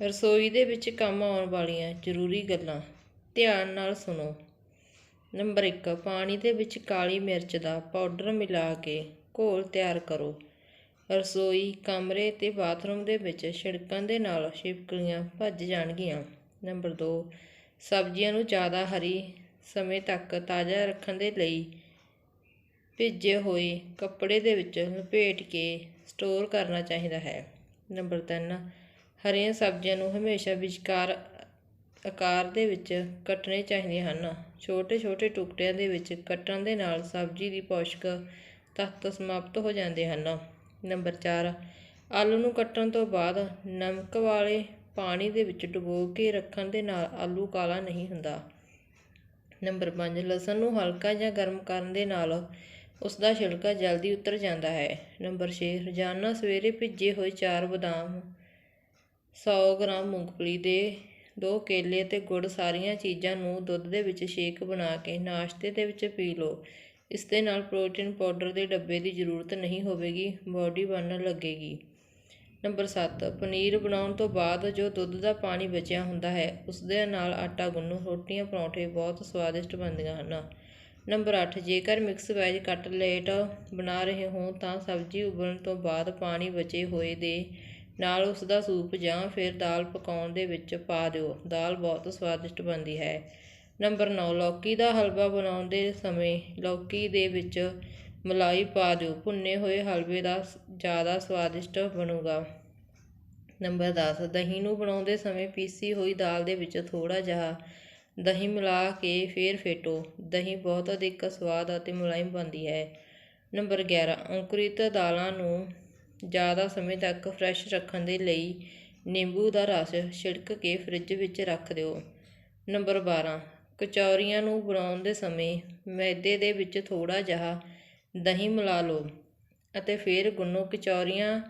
ਰਸੋਈ ਦੇ ਵਿੱਚ ਕੰਮ ਆਉਣ ਵਾਲੀਆਂ ਜ਼ਰੂਰੀ ਗੱਲਾਂ ਧਿਆਨ ਨਾਲ ਸੁਣੋ। ਨੰਬਰ 1 ਪਾਣੀ ਦੇ ਵਿੱਚ ਕਾਲੀ ਮਿਰਚ ਦਾ ਪਾਊਡਰ ਮਿਲਾ ਕੇ ਘੋਲ ਤਿਆਰ ਕਰੋ। ਰਸੋਈ, ਕਮਰੇ ਤੇ ਬਾਥਰੂਮ ਦੇ ਵਿੱਚ ਛਿੜਕਣ ਦੇ ਨਾਲ ਛਿਪਕਲੀਆਂ ਭੱਜ ਜਾਣਗੀਆਂ। ਨੰਬਰ 2 ਸਬਜ਼ੀਆਂ ਨੂੰ ਜ਼ਿਆਦਾ ਹਰੀ ਸਮੇਂ ਤੱਕ ਤਾਜ਼ਾ ਰੱਖਣ ਦੇ ਲਈ ਭਿੱਜੇ ਹੋਏ ਕੱਪੜੇ ਦੇ ਵਿੱਚ ਲਪੇਟ ਕੇ ਸਟੋਰ ਕਰਨਾ ਚਾਹੀਦਾ ਹੈ। ਨੰਬਰ 3 ਹਰੀਆਂ ਸਬਜ਼ੀਆਂ ਨੂੰ ਹਮੇਸ਼ਾ ਵਿਚਕਾਰ ਆਕਾਰ ਦੇ ਵਿੱਚ ਕੱਟਣੇ ਚਾਹੀਦੇ ਹਨ। ਛੋਟੇ ਛੋਟੇ ਟੁਕੜਿਆਂ ਦੇ ਵਿੱਚ ਕੱਟਣ ਦੇ ਨਾਲ ਸਬਜ਼ੀ ਦੀ ਪੌਸ਼ਕ ਤੱਤ ਸਮਾਪਤ ਹੋ ਜਾਂਦੇ ਹਨ। ਨੰਬਰ 4 ਆਲੂ ਨੂੰ ਕੱਟਣ ਤੋਂ ਬਾਅਦ ਨਮਕ ਵਾਲੇ ਪਾਣੀ ਦੇ ਵਿੱਚ ਡੁਬੋ ਕੇ ਰੱਖਣ ਦੇ ਨਾਲ ਆਲੂ ਕਾਲਾ ਨਹੀਂ ਹੁੰਦਾ। ਨੰਬਰ 5 ਲਸਣ ਨੂੰ ਹਲਕਾ ਜਾਂ ਗਰਮ ਕਰਨ ਦੇ ਨਾਲ ਉਸ ਦਾ ਛਿਲਕਾ ਜਲਦੀ ਉਤਰ ਜਾਂਦਾ ਹੈ। ਨੰਬਰ 6 ਰੋਜ਼ਾਨਾ ਸਵੇਰੇ ਭਿੱਜੇ ਹੋਏ ਚਾਰ ਬਦਾਮ ਸੌ ਗ੍ਰਾਮ ਮੂੰਗਫਲੀ ਦੇ ਦੋ ਕੇਲੇ ਅਤੇ ਗੁੜ ਸਾਰੀਆਂ ਚੀਜ਼ਾਂ ਨੂੰ ਦੁੱਧ ਦੇ ਵਿੱਚ ਸ਼ੇਕ ਬਣਾ ਕੇ ਨਾਸ਼ਤੇ ਦੇ ਵਿੱਚ ਪੀ ਲਓ। ਇਸ ਦੇ ਨਾਲ ਪ੍ਰੋਟੀਨ ਪਾਊਡਰ ਦੇ ਡੱਬੇ ਦੀ ਜ਼ਰੂਰਤ ਨਹੀਂ ਹੋਵੇਗੀ, ਬਾਡੀ ਬਣਨ ਲੱਗੇਗੀ। ਨੰਬਰ 7 ਪਨੀਰ ਬਣਾਉਣ ਤੋਂ ਬਾਅਦ ਜੋ ਦੁੱਧ ਦਾ ਪਾਣੀ ਬਚਿਆ ਹੁੰਦਾ ਹੈ, ਉਸ ਦੇ ਨਾਲ ਆਟਾ ਗੁੰਨੋ, ਰੋਟੀਆਂ, ਪਰੌਂਠੇ ਬਹੁਤ ਸਵਾਦਿਸ਼ਟ ਬਣਦੀਆਂ ਹਨ। ਨੰਬਰ 8 ਜੇਕਰ ਮਿਕਸ ਵੈਜ ਕਟਲੇਟ ਬਣਾ ਰਹੇ ਹੋ ਤਾਂ ਸਬਜ਼ੀ ਉਬਲਣ ਤੋਂ ਬਾਅਦ ਪਾਣੀ ਬਚੇ ਹੋਏ ਦੇ ਨਾਲ ਉਸ ਦਾ ਸੂਪ ਜਾਂ ਫਿਰ ਦਾਲ ਪਕਾਉਣ ਦੇ ਵਿੱਚ ਪਾ ਦਿਓ। ਦਾਲ ਬਹੁਤ ਸਵਾਦਿਸ਼ਟ ਬਣਦੀ ਹੈ। ਨੰਬਰ ਨੌ, ਲੌਕੀ ਦਾ ਹਲਵਾ ਬਣਾਉਣ ਦੇ ਸਮੇਂ ਲੌਕੀ ਦੇ ਵਿੱਚ ਮਲਾਈ ਪਾ ਦਿਓ। ਭੁੰਨੇ ਹੋਏ ਹਲਵੇ ਦਾ ਜ਼ਿਆਦਾ ਸਵਾਦਿਸ਼ਟ ਬਣੂਗਾ। ਨੰਬਰ 10 ਦਹੀਂ ਨੂੰ ਬਣਾਉਂਦੇ ਸਮੇਂ ਪੀਸੀ ਹੋਈ ਦਾਲ ਦੇ ਵਿੱਚ ਥੋੜਾ ਜਿਹਾ ਦਹੀਂ ਮਿਲਾ ਕੇ ਫੇਰ ਫੇਟੋ। ਦਹੀਂ ਬਹੁਤ ਅਧਿਕ ਸਵਾਦ ਅਤੇ ਮੁਲਾਇਮ ਬਣਦੀ ਹੈ। ਨੰਬਰ 11 ਅੰਕੁਰਿਤ ਦਾਲਾਂ ਨੂੰ ਜ਼ਿਆਦਾ ਸਮੇਂ ਤੱਕ ਫਰੈਸ਼ ਰੱਖਣ ਦੇ ਲਈ ਨਿੰਬੂ ਦਾ ਰਸ ਛਿੜਕ ਕੇ ਫਰਿੱਜ ਵਿੱਚ ਰੱਖ ਦਿਓ। ਨੰਬਰ 12 ਕਚੌਰੀਆਂ ਨੂੰ ਬਣਾਉਣ ਦੇ ਸਮੇਂ ਮੈਦੇ ਦੇ ਵਿੱਚ ਥੋੜ੍ਹਾ ਜਿਹਾ ਦਹੀਂ ਮਿਲਾ ਲਓ ਅਤੇ ਫਿਰ ਗੁੰਨੋ। ਕਚੌਰੀਆਂ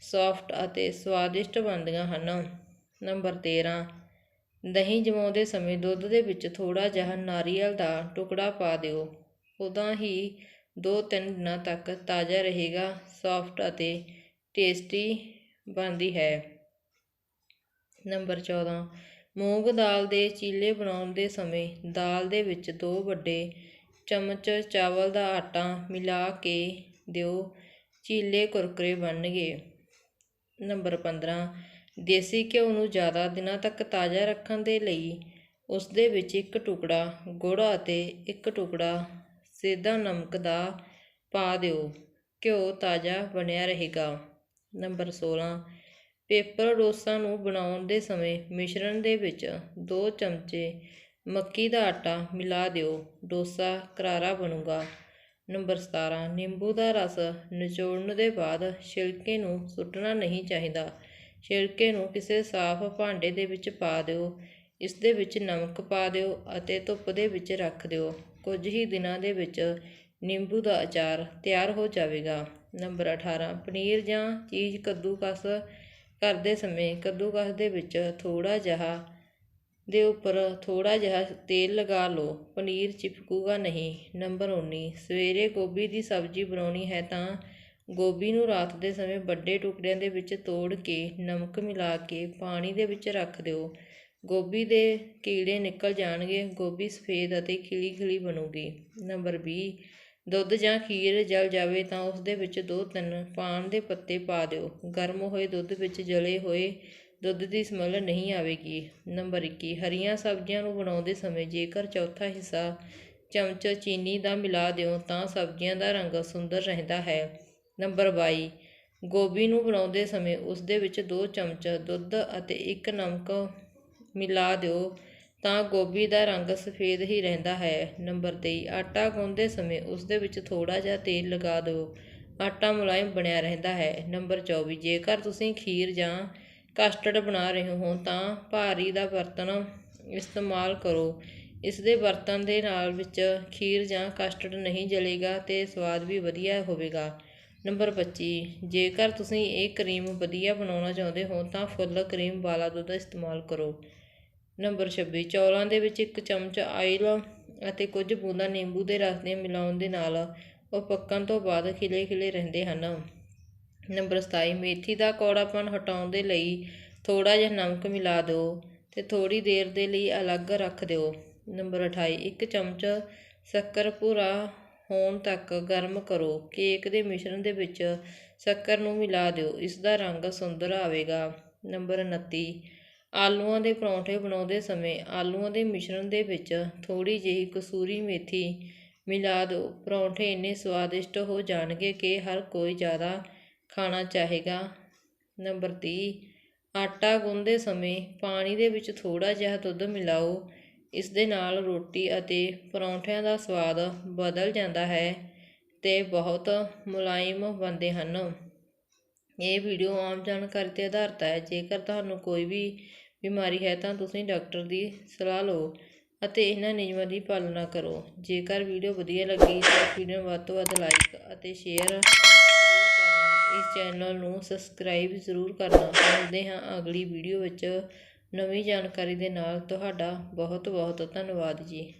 ਸੌਫਟ ਅਤੇ ਸਵਾਦਿਸ਼ਟ ਬਣਦੀਆਂ ਹਨ। ਨੰਬਰ 13 ਦਹੀਂ ਜਮਾਉਂਦੇ ਸਮੇਂ ਦੁੱਧ ਦੇ ਵਿੱਚ ਥੋੜਾ ਜਿਹਾ ਨਾਰੀਅਲ ਦਾ ਟੁਕੜਾ ਪਾ ਦਿਓ। ਉਦਾਂ ਹੀ 2-3 ਦਿਨਾਂ ਤੱਕ ਤਾਜ਼ਾ ਰਹੇਗਾ ਸੋਫਟ ਅਤੇ ਟੇਸਟੀ ਬਣਦੀ ਹੈ। ਨੰਬਰ 14 ਮੂੰਗ ਦਾਲ ਦੇ ਚੀਲੇ ਬਣਾਉਣ ਦੇ ਸਮੇਂ ਦਾਲ ਦੇ ਵਿੱਚ ਦੋ ਵੱਡੇ ਚਮਚ ਚਾਵਲ ਦਾ ਆਟਾ ਮਿਲਾ ਕੇ ਦਿਓ, ਚੀਲੇ ਕੁਰਕਰੇ ਬਣਨਗੇ। ਨੰਬਰ 15 ਦੇਸੀ ਘਿਓ ਨੂੰ ਜ਼ਿਆਦਾ ਦਿਨਾਂ ਤੱਕ ਤਾਜ਼ਾ ਰੱਖਣ ਦੇ ਲਈ ਉਸ ਦੇ ਵਿੱਚ ਇੱਕ ਟੁਕੜਾ ਗੁੜ ਅਤੇ ਇੱਕ ਟੁਕੜਾ ਸੇਦਾ ਨਮਕ ਦਾ ਪਾ ਦਿਓ। ਘਿਓ ਤਾਜ਼ਾ ਬਣਿਆ ਰਹੇਗਾ। ਨੰਬਰ 16 ਪੇਪਰ ਡੋਸਾ ਨੂੰ ਬਣਾਉਣ ਦੇ ਸਮੇਂ ਮਿਸ਼ਰਣ ਦੇ ਵਿੱਚ ਦੋ ਚਮਚੇ ਮੱਕੀ ਦਾ ਆਟਾ ਮਿਲਾ ਦਿਓ। ਡੋਸਾ ਕਰਾਰਾ ਬਣੂਗਾ। ਨੰਬਰ 17 ਨਿੰਬੂ ਦਾ ਰਸ ਨਿਚੋੜਨ ਦੇ ਬਾਅਦ ਛਿਲਕੇ ਨੂੰ ਸੁੱਟਣਾ ਨਹੀਂ ਚਾਹੀਦਾ। ਛਿਲਕੇ ਨੂੰ ਕਿਸੇ ਸਾਫ਼ ਭਾਂਡੇ ਦੇ ਵਿੱਚ ਪਾ ਦਿਓ। ਇਸ ਦੇ ਵਿੱਚ ਨਮਕ ਪਾ ਦਿਓ ਅਤੇ ਧੁੱਪ ਦੇ ਵਿੱਚ ਰੱਖ ਦਿਓ। ਕੁਝ ਹੀ ਦਿਨਾਂ ਦੇ ਵਿੱਚ ਨਿੰਬੂ ਦਾ ਅਚਾਰ ਤਿਆਰ ਹੋ ਜਾਵੇਗਾ। ਨੰਬਰ 18 ਪਨੀਰ ਜਾਂ ਚੀਜ਼ ਕੱਦੂਕਸ ਕਰਦੇ ਸਮੇਂ ਕੱਦੂਕਸ ਦੇ ਵਿੱਚ ਥੋੜਾ ਜਿਹਾ ਦੇ ਉੱਪਰ ਥੋੜਾ ਜਿਹਾ ਤੇਲ ਲਗਾ ਲਓ। ਪਨੀਰ ਚਿਪਕੂਗਾ ਨਹੀਂ। ਨੰਬਰ 19 ਸਵੇਰੇ ਗੋਭੀ ਦੀ ਸਬਜ਼ੀ ਬਣਾਉਣੀ ਹੈ ਤਾਂ ਗੋਭੀ ਨੂੰ ਰਾਤ ਦੇ ਸਮੇਂ ਵੱਡੇ ਟੁਕੜਿਆਂ ਦੇ ਵਿੱਚ ਤੋੜ ਕੇ ਨਮਕ ਮਿਲਾ ਕੇ ਪਾਣੀ ਦੇ ਵਿੱਚ ਰੱਖ ਦਿਓ। ਗੋਭੀ ਦੇ ਕੀੜੇ ਨਿਕਲ ਜਾਣਗੇ, ਗੋਭੀ ਸਫੇਦ ਅਤੇ ਖਿਲੀ ਖਿਲੀ ਬਣੂਗੀ। ਨੰਬਰ ਵੀਹ ਦੁੱਧ ਜਾਂ ਖੀਰ ਜਲ ਜਾਵੇ ਤਾਂ ਉਸ ਦੇ ਵਿੱਚ ਦੋ ਤਿੰਨ ਪਾਨ ਦੇ ਪੱਤੇ ਪਾ ਦਿਓ। ਗਰਮ ਹੋਏ ਦੁੱਧ ਵਿੱਚ ਜਲੇ ਹੋਏ ਦੁੱਧ ਦੀ ਸਮੈਲ ਨਹੀਂ ਆਵੇਗੀ। ਨੰਬਰ 21 ਹਰੀਆਂ ਸਬਜ਼ੀਆਂ ਨੂੰ ਬਣਾਉਂਦੇ ਸਮੇਂ ਜੇਕਰ ਚੌਥਾ ਹਿੱਸਾ ਚਮਚ ਚੀਨੀ ਦਾ ਮਿਲਾ ਦਿਓ ਤਾਂ ਸਬਜ਼ੀਆਂ ਦਾ ਰੰਗ ਸੁੰਦਰ ਰਹਿੰਦਾ ਹੈ। ਨੰਬਰ 22 ਗੋਭੀ ਨੂੰ ਬਣਾਉਂਦੇ ਸਮੇਂ ਉਸ ਦੇ ਵਿੱਚ 2 ਚਮਚ ਦੁੱਧ ਅਤੇ ਇੱਕ ਨਮਕ ਮਿਲਾ ਦਿਓ, ਤਾਂ ਗੋਭੀ ਦਾ ਰੰਗ ਸਫੇਦ ਹੀ ਰਹਿੰਦਾ ਹੈ। ਨੰਬਰ ਤੇਈ, ਆਟਾ ਗੁੰਨਦੇ ਸਮੇਂ ਉਸ ਦੇ ਵਿੱਚ ਥੋੜ੍ਹਾ ਜਿਹਾ ਤੇਲ ਲਗਾ ਦਿਓ। ਆਟਾ ਮੁਲਾਇਮ ਬਣਿਆ ਰਹਿੰਦਾ ਹੈ। ਨੰਬਰ 24 ਜੇਕਰ ਤੁਸੀਂ ਖੀਰ ਜਾਂ ਕਸਟਰਡ ਬਣਾ ਰਹੇ ਹੋ, ਤਾਂ ਭਾਰੀ ਦਾ ਬਰਤਨ ਇਸਤੇਮਾਲ ਕਰੋ। ਇਸ ਦੇ ਬਰਤਨ ਦੇ ਨਾਲ ਵਿੱਚ ਖੀਰ ਜਾਂ ਕਸਟਰਡ ਨਹੀਂ ਜਲੇਗਾ ਤੇ ਸਵਾਦ ਵੀ ਵਧੀਆ ਹੋਵੇਗਾ। ਨੰਬਰ 25 ਜੇਕਰ ਤੁਸੀਂ ਇਹ ਕਰੀਮ ਵਧੀਆ ਬਣਾਉਣਾ ਚਾਹੁੰਦੇ ਹੋ, ਤਾਂ ਫੁੱਲ ਕਰੀਮ ਵਾਲਾ ਦੁੱਧ ਇਸਤੇਮਾਲ ਕਰੋ। ਨੰਬਰ 26 ਚੌਲਾਂ ਦੇ ਵਿੱਚ ਇੱਕ ਚਮਚ ਆਇਲ ਅਤੇ ਕੁਝ ਬੂੰਦਾਂ ਨਿੰਬੂ ਦੇ ਰਸ ਦੇ ਮਿਲਾਉਣ ਦੇ ਨਾਲ ਉਹ ਪੱਕਣ ਤੋਂ ਬਾਅਦ ਖਿਲੇ ਖਿਲੇ ਰਹਿੰਦੇ ਹਨ। ਨੰਬਰ 27 ਮੇਥੀ ਦਾ ਕੌੜਾਪਨ ਹਟਾਉਣ ਦੇ ਲਈ ਥੋੜਾ ਜਿਹਾ ਨਮਕ ਮਿਲਾ ਦਿਓ ਤੇ ਥੋੜੀ ਦੇਰ ਦੇ ਲਈ ਅਲੱਗ ਰੱਖ ਦਿਓ। ਨੰਬਰ 28 ਇੱਕ ਚਮਚ ਸ਼ੱਕਰ ਭੂਰਾ ਹੋਣ ਤੱਕ ਗਰਮ ਕਰੋ। ਕੇਕ ਦੇ ਮਿਸ਼ਰਣ ਦੇ ਵਿੱਚ ਸ਼ੱਕਰ ਨੂੰ ਮਿਲਾ ਦਿਓ, ਇਸ ਦਾ ਰੰਗ ਸੁੰਦਰ ਆਵੇਗਾ। ਨੰਬਰ 29 ਆਲੂਆਂ ਦੇ ਪਰੌਂਠੇ ਬਣਾਉਂਦੇ ਸਮੇਂ ਆਲੂਆਂ ਦੇ ਮਿਸ਼ਰਣ ਦੇ ਵਿੱਚ ਥੋੜ੍ਹੀ ਜਿਹੀ ਕਸੂਰੀ ਮੇਥੀ ਮਿਲਾ ਦਿਓ। ਪਰੌਂਠੇ ਇੰਨੇ ਸਵਾਦਿਸ਼ਟ ਹੋ ਜਾਣਗੇ ਕਿ ਹਰ ਕੋਈ ਜ਼ਿਆਦਾ ਖਾਣਾ ਚਾਹੇਗਾ। ਨੰਬਰ ਤੀਹ, ਆਟਾ ਗੁੰਨਦੇ ਸਮੇਂ ਪਾਣੀ ਦੇ ਵਿੱਚ ਥੋੜ੍ਹਾ ਜਿਹਾ ਦੁੱਧ ਮਿਲਾਓ। ਇਸ ਦੇ ਨਾਲ ਰੋਟੀ ਅਤੇ ਪਰੌਂਠਿਆਂ ਦਾ ਸਵਾਦ ਬਦਲ ਜਾਂਦਾ ਹੈ ਤੇ ਬਹੁਤ ਮੁਲਾਇਮ ਬਣਦੇ ਹਨ। ਇਹ ਵੀਡੀਓ ਆਮ ਜਾਣਕਾਰੀ ਤੇ ਆਧਾਰਿਤ ਹੈ। ਜੇਕਰ ਤੁਹਾਨੂੰ ਕੋਈ ਵੀ ਬਿਮਾਰੀ ਹੈ ਤਾਂ ਤੁਸੀਂ ਡਾਕਟਰ ਦੀ ਸਲਾਹ ਲਓ ਅਤੇ ਇਹਨਾਂ ਨਿਯਮਾਂ ਦੀ ਪਾਲਣਾ ਕਰੋ। ਜੇਕਰ ਵੀਡੀਓ ਵਧੀਆ ਲੱਗੀ ਤਾਂ ਵੀਡੀਓ ਨੂੰ ਵੱਧ ਤੋਂ ਵੱਧ ਲਾਈਕ ਅਤੇ ਸ਼ੇਅਰ ਜ਼ਰੂਰ ਕਰਨਾ। ਇਸ ਚੈਨਲ ਨੂੰ ਸਬਸਕ੍ਰਾਈਬ ਜ਼ਰੂਰ ਕਰਨਾ। ਮਿਲਦੇ ਹਾਂ ਅਗਲੀ ਵੀਡੀਓ ਵਿੱਚ। ਨਵੀਂ ਜਾਣਕਾਰੀ ਦੇ ਨਾਲ। ਤੁਹਾਡਾ ਬਹੁਤ ਬਹੁਤ ਧੰਨਵਾਦ ਜੀ।